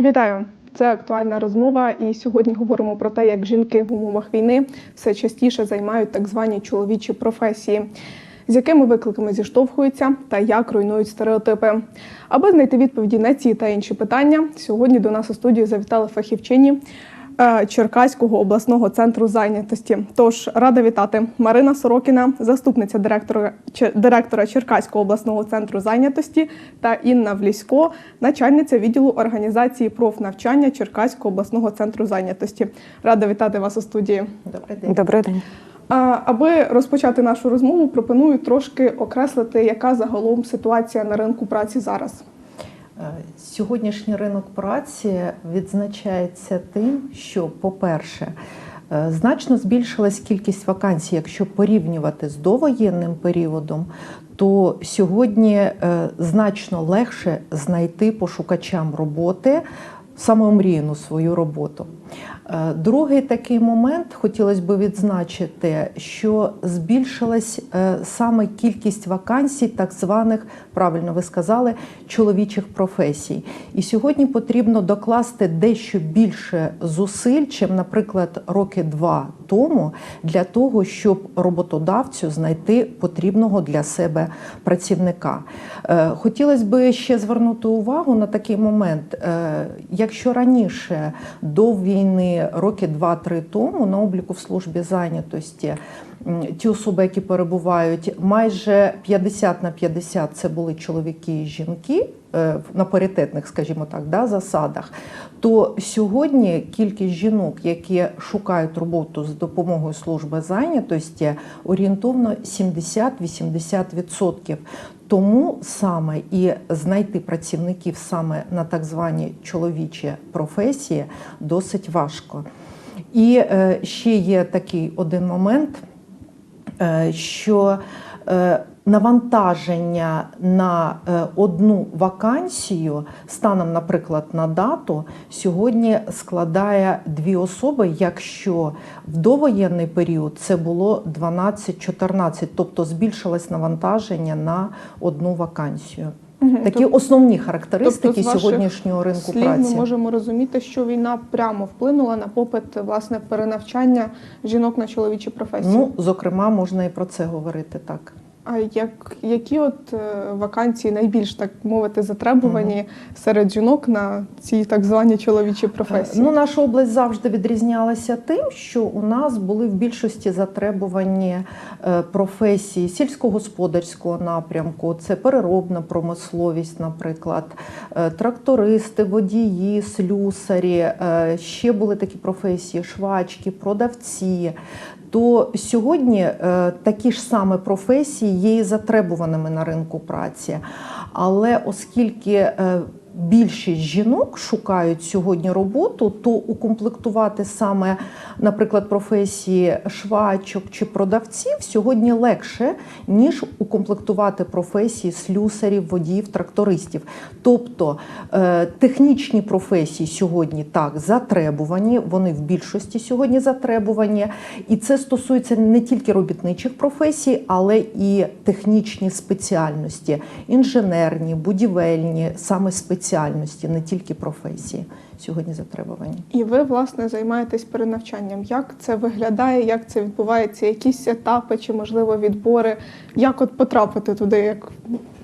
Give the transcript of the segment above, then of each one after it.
Вітаю! Це актуальна розмова, і сьогодні говоримо про те, як жінки в умовах війни все частіше займають так звані чоловічі професії, з якими викликами зіштовхуються та як руйнують стереотипи. Аби знайти відповіді на ці та інші питання, сьогодні до нас у студію завітали фахівчині Черкаського обласного центру зайнятості. Тож рада вітати Марина Сорокіна, заступниця директора директора Черкаського обласного центру зайнятості, та Інна Влісько, начальниця відділу організації профнавчання Черкаського обласного центру зайнятості. Рада вітати вас у студії. Добрий день. Добрий день. Аби розпочати нашу розмову, пропоную трошки окреслити, яка загалом ситуація на ринку праці зараз. Е, Сьогоднішній ринок праці відзначається тим, що, по-перше, е, значно збільшилась кількість вакансій, якщо порівнювати з довоєнним періодом, то сьогодні е, значно легше знайти пошукачам роботи саме омріяну свою роботу. Е, Другий такий момент хотілося б відзначити, що збільшилась е, саме кількість вакансій, так званих, правильно ви сказали, чоловічих професій. І сьогодні потрібно докласти дещо більше зусиль, чим, наприклад, роки два тому, для того, щоб роботодавцю знайти потрібного для себе працівника. Е, Хотілося б ще звернути увагу на такий момент. Якщо раніше до війни, роки 2-3 тому, на обліку в службі зайнятості ті особи, які перебувають, майже 50 на 50 це були чоловіки і жінки е, на паритетних, скажімо так, да, засадах, то сьогодні кількість жінок, які шукають роботу з допомогою служби зайнятості, орієнтовно 70-80%. Тому саме і знайти працівників саме на так звані чоловічі професії досить важко. І е, ще є такий один момент, е, що е, навантаження на е, одну вакансію станом, наприклад, на дату сьогодні складає дві особи, якщо в довоєнний період це було 12-14, тобто збільшилось навантаження на одну вакансію. Такі Тобто- основні характеристики тобто з ваших сьогоднішнього ринку Слів праці. ми можемо розуміти, що війна прямо вплинула на попит власне перенавчання жінок на чоловічі професії. Ну, зокрема, можна і про це говорити так. А як які от е, вакансії найбільш так мовити затребувані серед жінок на ці так звані чоловічі професії? Ну, наша область завжди відрізнялася тим, що у нас були в більшості затребувані е, професії сільськогосподарського напрямку, це переробна промисловість, наприклад, е, трактористи, водії, слюсарі. е, Ще були такі професії: швачки, продавці. То сьогодні е, такі ж саме професії є і затребуваними на ринку праці. Але оскільки е, більшість жінок шукають сьогодні роботу, то укомплектувати саме, наприклад, професії швачок чи продавців сьогодні легше, ніж укомплектувати професії слюсарів, водіїв, трактористів. Тобто е, технічні професії сьогодні так затребувані, вони в більшості сьогодні затребувані. І це стосується не тільки робітничих професій, але і технічні спеціальності, інженерні, будівельні, саме спеціальності, не тільки професії сьогодні затребувані. І ви власне займаєтесь перенавчанням. Як це виглядає? Як це відбувається? Якісь етапи чи можливо відбори? Як от потрапити туди, як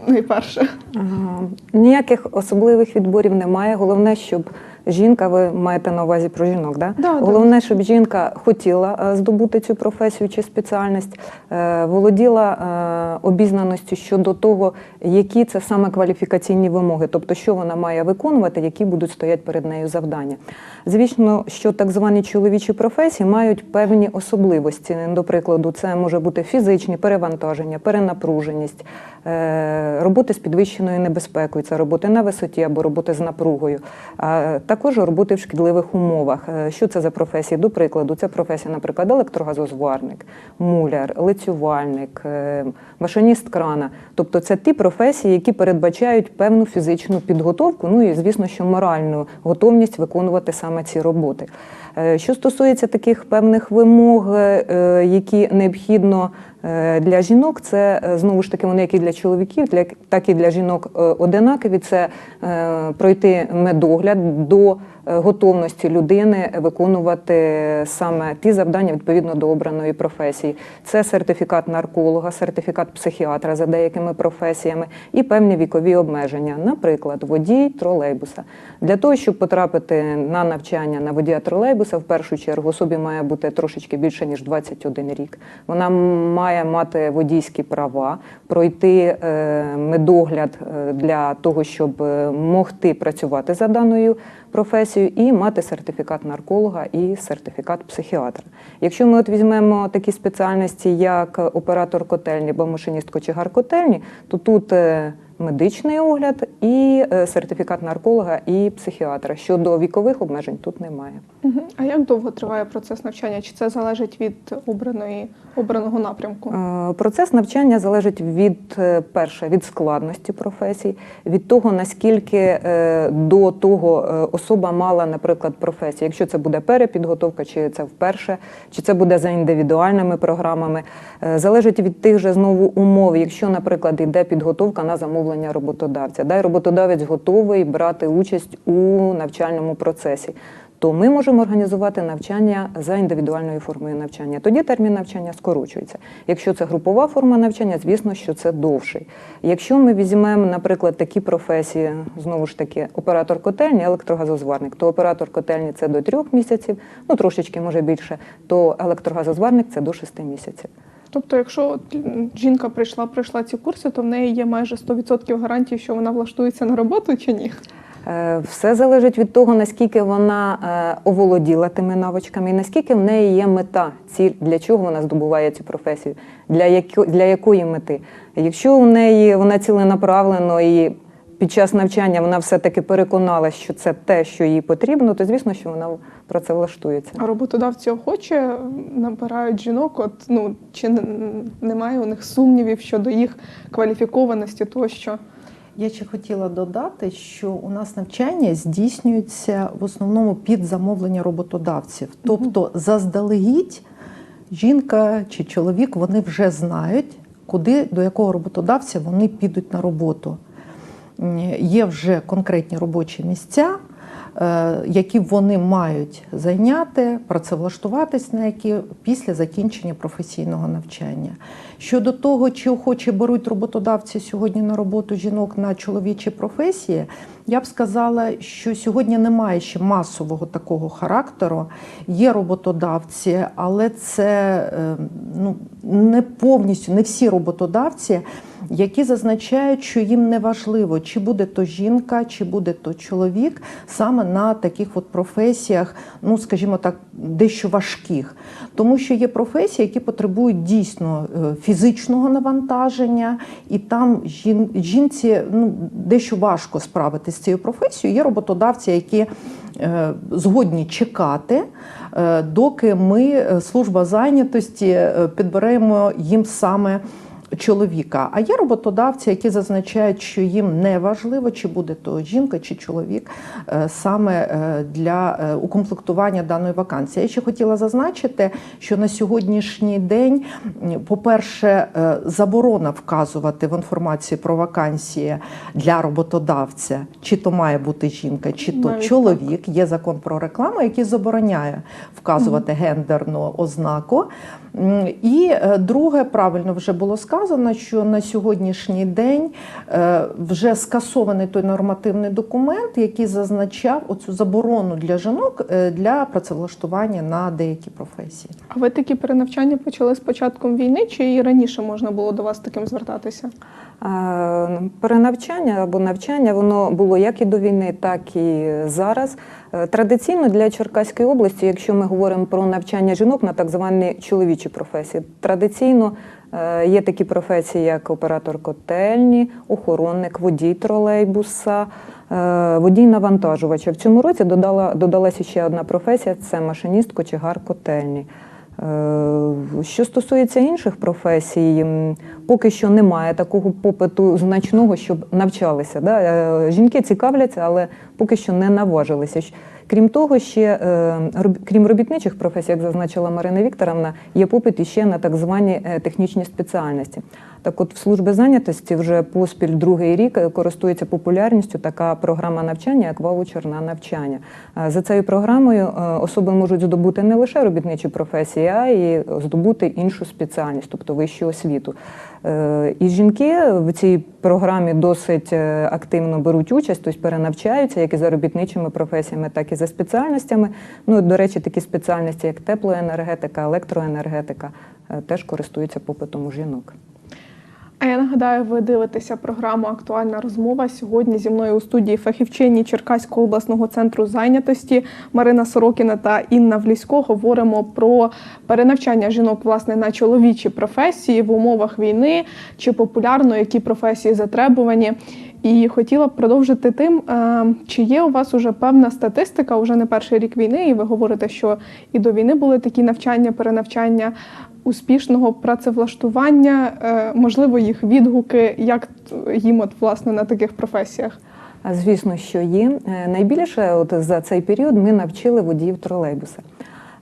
найперше? Ага. Ніяких особливих відборів немає. Головне, щоб жінка, ви маєте на увазі про жінок, да? Да. Головне, щоб жінка хотіла е, здобути цю професію чи спеціальність, е, володіла е, обізнаністю щодо того, які це саме кваліфікаційні вимоги, тобто що вона має виконувати, які будуть стояти перед нею завдання. Звісно, що так звані чоловічі професії мають певні особливості. До прикладу, це може бути фізичні перевантаження, перенапруженість, роботи з підвищеною небезпекою, це роботи на висоті або роботи з напругою, також роботи в шкідливих умовах. Е, Що це за професії? До прикладу, це професія, наприклад, електрогазозварник, муляр, лицювальник, е, машиніст крана. Тобто це ті професії, які передбачають певну фізичну підготовку, ну і звісно, що моральну готовність виконувати саме ці роботи. Е, Що стосується таких певних вимог, які необхідно для жінок, це е, знову ж таки вони як і для чоловіків, так і для жінок е, одинакові. Це е, пройти медогляд до е, готовності людини виконувати саме ті завдання відповідно до обраної професії. Це сертифікат нарколога, сертифікат психіатра за деякими професіями і певні вікові обмеження, наприклад, водій тролейбуса. Для того, щоб потрапити на навчання на водія тролейбуса, в першу чергу особі має бути трошечки більше ніж 21 рік. Вона має мати водійські права, пройти е, медогляд е, для того, щоб е, могти працювати за даною професією, і мати сертифікат нарколога і сертифікат психіатра. Якщо ми от візьмемо такі спеціальності, як оператор котельні, або машиніст кочегар котельні, то тут е, медичний огляд і е, сертифікат нарколога і психіатра. Щодо вікових обмежень тут немає. А як довго триває процес навчання? Чи це залежить від обраної обраного напрямку? Е, Процес навчання залежить від е, перше від складності професій, від того наскільки е, до того особа мала, наприклад, професію. Якщо це буде перепідготовка, чи це вперше, чи це буде за індивідуальними програмами, залежить від тих же знову умов. Якщо, наприклад, йде підготовка на замовлення роботодавця, да, і роботодавець готовий брати участь у навчальному процесі то ми можемо організувати навчання за індивідуальною формою навчання. Тоді термін навчання скорочується. Якщо це групова форма навчання, звісно, що це довший. Якщо ми візьмемо, наприклад, такі професії, знову ж таки, оператор котельні, електрогазозварник, то оператор котельні це до трьох місяців, ну трошечки може більше, то електрогазозварник це до шести місяців. Тобто, якщо жінка прийшла, пройшла ці курси, то в неї є майже 100% гарантії, що вона влаштується на роботу чи ні? Е, Все залежить від того, наскільки вона е, оволоділа тими навичками, і наскільки в неї є мета, ціль, для чого вона здобуває цю професію, для, яко, для якої мети. Якщо у неї вона ціленаправлено і під час навчання вона все-таки переконалась, що це те, що їй потрібно, то звісно, що вона про це влаштується. А роботодавці охоче набирають жінок, от ну чи немає у них сумнівів щодо їх кваліфікованості тощо? Я ще хотіла додати, що у нас навчання здійснюється в основному під замовлення роботодавців. Тобто, заздалегідь жінка чи чоловік вони вже знають, куди до якого роботодавця вони підуть на роботу. Є вже конкретні робочі місця, які вони мають зайняти, працевлаштуватись на які після закінчення професійного навчання. Щодо того, чи охоче беруть роботодавці сьогодні на роботу жінок на чоловічі професії, я б сказала, що сьогодні немає ще масового такого характеру. Є роботодавці, але це е, ну, не повністю не всі роботодавці, які зазначають, що їм не важливо, чи буде то жінка, чи буде то чоловік, саме на таких от професіях, ну скажімо так, дещо важких. Тому що є професії, які потребують дійсно е, фізичного навантаження, і там жін, жінці ну, дещо важко справитися з цією професією. Є роботодавці, які е, згодні чекати, е, доки ми, служба зайнятості, підберемо їм саме. Чоловіка, а є роботодавці, які зазначають, що їм не важливо, чи буде то жінка чи чоловік е, саме е, для е, укомплектування даної вакансії. Я ще хотіла зазначити, що на сьогоднішній день, по-перше, заборона вказувати в інформації про вакансії для роботодавця, чи то має бути жінка, чи то Навіть чоловік. Є закон про рекламу, який забороняє вказувати гендерну ознаку. І друге, правильно вже було сказано, що на сьогоднішній день е, вже скасований той нормативний документ, який зазначав оцю заборону для жінок е, для працевлаштування на деякі професії. А ви такі перенавчання почали з початком війни, чи і раніше можна було до вас таким звертатися? Е, Перенавчання або навчання воно було як і до війни, так і зараз. Традиційно для Черкаської області, якщо ми говоримо про навчання жінок на так звані чоловічі професії, традиційно є такі професії, як оператор котельні, охоронник, водій тролейбуса, е, водій навантажувача. В цьому році додала, додалася ще одна професія це машиніст кочегар котельні. Е, Що стосується інших професій, поки що немає такого попиту значного, щоб навчалися. Да? Е, Жінки цікавляться, але поки що не наважилися. Крім того, ще е, крім робітничих професій, як зазначила Марина Вікторовна, є попит іще на так звані е, технічні спеціальності. Так от в службі зайнятості вже поспіль другий рік користується популярністю така програма навчання, як ваучер на навчання. Е, За цією програмою е, особи можуть здобути не лише робітничі професії, а й здобути іншу спеціальність, тобто вищу освіту. Е, І жінки в цій програмі досить активно беруть участь, тобто перенавчаються як і за робітничими професіями, так і за спеціальностями. Ну, до речі, такі спеціальності, як теплоенергетика, електроенергетика, теж користуються попитом у жінок. А я нагадаю, ви дивитеся програму Актуальна розмова. Сьогодні зі мною у студії фахівчині Черкаського обласного центру зайнятості Марина Сорокіна та Інна Влісько говоримо про перенавчання жінок власне на чоловічі професії в умовах війни, чи популярно, які професії затребувані. І хотіла б продовжити тим, е, чи є у вас уже певна статистика, уже не перший рік війни, і ви говорите, що і до війни були такі навчання, перенавчання успішного працевлаштування, е, можливо, їх відгуки, як їм от власне на таких професіях. Звісно, що є. Е, Найбільше от за цей період ми навчили водіїв тролейбуса.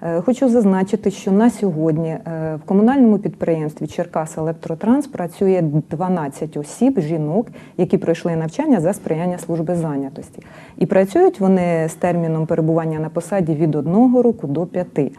Е, Хочу зазначити, що на сьогодні в комунальному підприємстві Черкас Електротранс працює 12 осіб, жінок, які пройшли навчання за сприяння служби зайнятості. І працюють вони з терміном перебування на посаді від одного року до п'яти.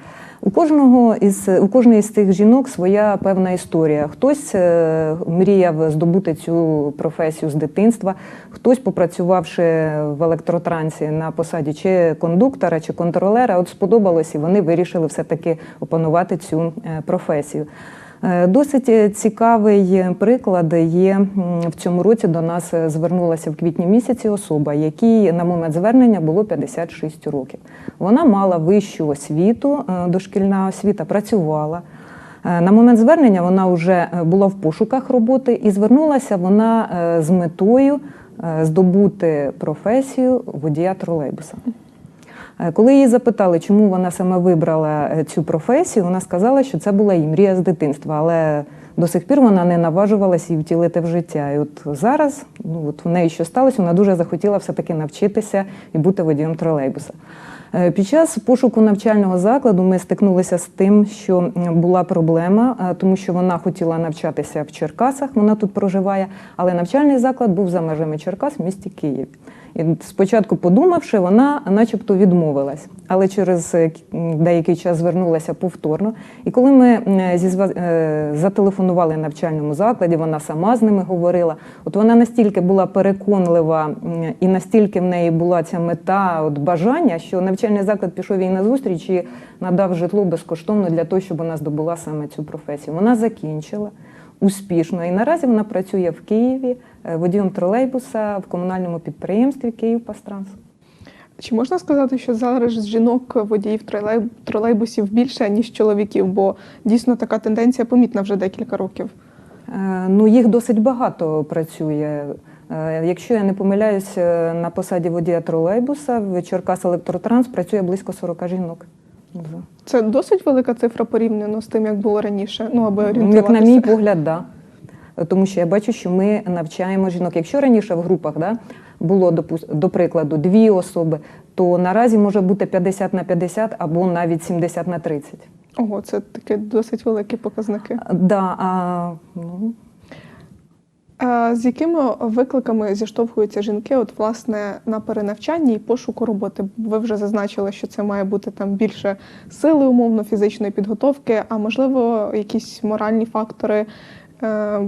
У кожного із у кожної з цих жінок своя певна історія. Хтось е, мріяв здобути цю професію з дитинства, хтось, попрацювавши в електротрансі на посаді чи кондуктора, чи контролера, от сподобалось, і вони вирішили все-таки опанувати цю е, професію. Е, Досить е, цікавий приклад є в цьому році. До нас е, звернулася в квітні місяці особа, якій на момент звернення було 56 років. Вона мала вищу освіту, е, дошкільна освіта, працювала. Е, На момент звернення вона вже е, була в пошуках роботи і звернулася вона е, з метою е, здобути професію водія тролейбуса. Е, Коли її запитали, чому вона саме вибрала е, цю професію, вона сказала, що це була її мрія з дитинства, але до сих пір вона не наважувалася її втілити в життя. І от зараз, ну от в неї що сталося, вона дуже захотіла все-таки навчитися і бути водієм тролейбуса. Е, Під час пошуку навчального закладу ми стикнулися з тим, що була проблема, тому що вона хотіла навчатися в Черкасах, вона тут проживає, але навчальний заклад був за межами Черкас в місті Києві. І спочатку подумавши, вона начебто відмовилась, але через е, деякий час звернулася повторно. І коли ми е, зателефонували навчальному закладі, вона сама з ними говорила. От вона настільки була переконлива і настільки в неї була ця мета, от бажання, що навчальний заклад пішов їй на зустріч і надав житло безкоштовно для того, щоб вона здобула саме цю професію. Вона закінчила успішно. І наразі вона працює в Києві е, водієм тролейбуса в комунальному підприємстві Київпастранс. Чи можна сказати, що зараз жінок водіїв тролейбусів більше ніж чоловіків? Бо дійсно така тенденція помітна вже декілька років. Е, Ну, їх досить багато працює. Е, Якщо я не помиляюсь, на посаді водія тролейбуса в Черкас Електротранс працює близько 40 жінок. Це досить велика цифра порівняно з тим, як було раніше. Ну аби Як на мій погляд, да. Тому що я бачу, що ми навчаємо жінок. Якщо раніше в групах да, було, до прикладу, дві особи, то наразі може бути 50 на 50 або навіть 70 на 30. Ого, це такі досить великі показники. Да, а, ну, з якими викликами зіштовхуються жінки, от власне на перенавчанні і пошуку роботи? Ви вже зазначили, що це має бути там більше сили, умовно, фізичної підготовки, а можливо, якісь моральні фактори е,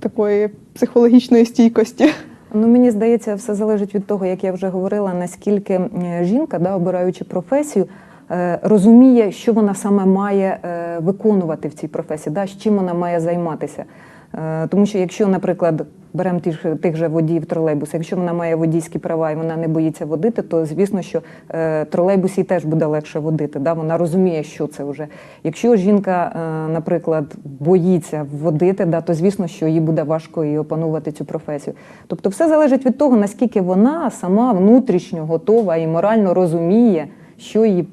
такої психологічної стійкості. Ну, мені здається, все залежить від того, як я вже говорила, наскільки е, жінка, да, обираючи професію, е, розуміє, що вона саме має е, виконувати в цій професії, да, з чим вона має займатися. Е, Тому що якщо, наприклад, беремо тих, тих же водіїв тролейбуса, якщо вона має водійські права і вона не боїться водити, то звісно, що е, тролейбус їй теж буде легше водити. Да? Вона розуміє, що це вже. Якщо жінка, е, наприклад, боїться водити, да, то звісно, що їй буде важко і опанувати цю професію. Тобто, все залежить від того, наскільки вона сама внутрішньо готова і морально розуміє, що їй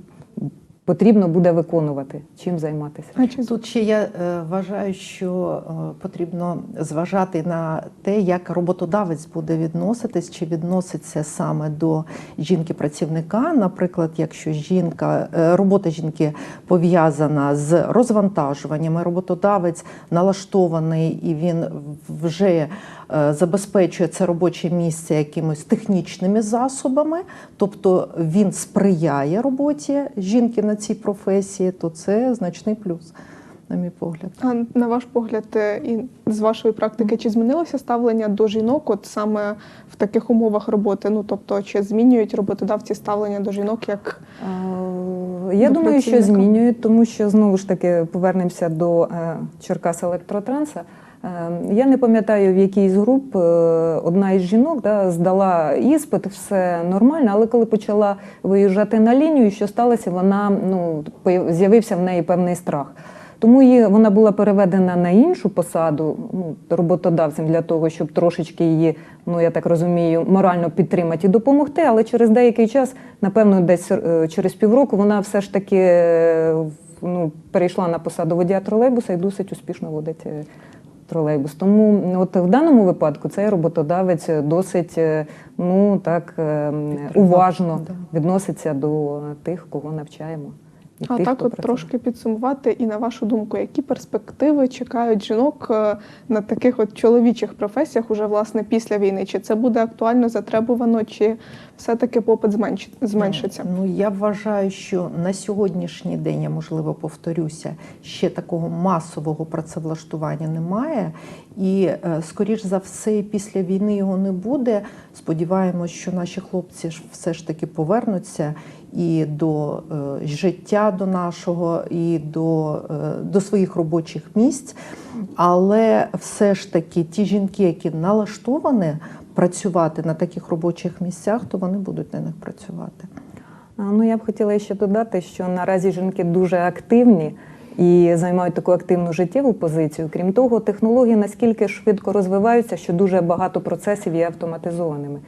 потрібно буде виконувати, чим займатися. Тут ще я е, вважаю, що е, потрібно зважати на те, як роботодавець буде відноситись, чи відноситься саме до жінки-працівника. Наприклад, якщо жінка е, робота жінки пов'язана з розвантажуваннями, роботодавець налаштований і він вже забезпечує це робоче місце якимось технічними засобами, тобто він сприяє роботі жінки на цій професії, то це значний плюс, на мій погляд. А на ваш погляд, е, і з вашої практики, чи змінилося ставлення до жінок, от саме в таких умовах роботи? Ну тобто, чи змінюють роботодавці ставлення до жінок як Я До думаю, що змінюють, тому що знову ж таки повернемося до е, Черкас Електротранса. Е, Я не пам'ятаю, в якій з груп е, одна із жінок да, здала іспит, все нормально, але коли почала виїжджати на лінію, що сталося, вона ну з'явився в неї певний страх. Тому її вона була переведена на іншу посаду ну, роботодавцем для того, щоб трошечки її, ну я так розумію, морально підтримати і допомогти. Але через деякий час, напевно, десь е, через півроку, вона все ж таки е, ну, перейшла на посаду водія тролейбуса і досить успішно водить тролейбус. Тому от в даному випадку цей роботодавець досить е, ну так е, уважно відноситься до тих, кого навчаємо. І а тих, так, от трошки підсумувати, і на вашу думку, які перспективи чекають жінок е, на таких от чоловічих професіях уже власне після війни? Чи це буде актуально затребувано, чи все-таки попит зменши- зменшиться? Ну я вважаю, що на сьогоднішній день я можливо повторюся, ще такого масового працевлаштування немає, і е, скоріш за все, після війни його не буде. Сподіваємось, що наші хлопці ж все ж таки повернуться і до е, життя до нашого, і до, е, до своїх робочих місць. Але все ж таки ті жінки, які налаштовані працювати на таких робочих місцях, то вони будуть на них працювати. Ну, я б хотіла ще додати, що наразі жінки дуже активні і займають таку активну життєву позицію. Крім того, технології наскільки швидко розвиваються, що дуже багато процесів є автоматизованими.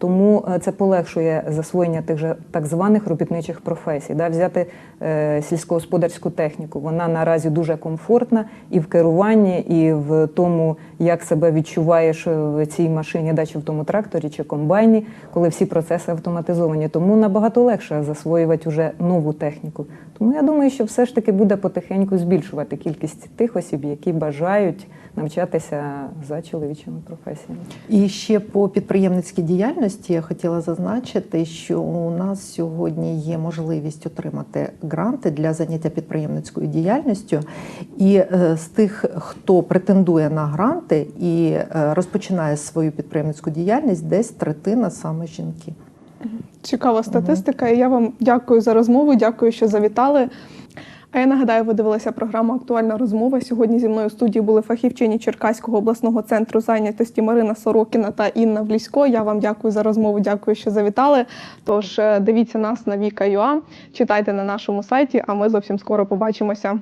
Тому е, це полегшує засвоєння тих же так званих робітничих професій. Да? Взяти е, сільськогосподарську техніку. Вона наразі дуже комфортна і в керуванні, і в тому, як себе відчуваєш в цій машині, да, чи в тому тракторі, чи комбайні, коли всі процеси автоматизовані. Тому набагато легше засвоювати вже нову техніку. Тому я думаю, що все ж таки буде потихеньку збільшувати кількість тих осіб, які бажають навчатися за чоловічими професіями. І ще по підприємницькій діяльності я хотіла зазначити, що у нас сьогодні є можливість отримати гранти для заняття підприємницькою діяльністю. І е, з тих, хто претендує на гранти і е, розпочинає свою підприємницьку діяльність, десь третина саме жінки. Цікава статистика. І я вам дякую за розмову. Дякую, що завітали. А я нагадаю, ви дивилися програму Актуальна розмова. Сьогодні зі мною в студії були фахівчині Черкаського обласного центру зайнятості Марина Сорокіна та Інна Влісько. Я вам дякую за розмову. Дякую, що завітали. Тож е, дивіться нас на Віка.ua, читайте на нашому сайті, а ми зовсім скоро побачимося.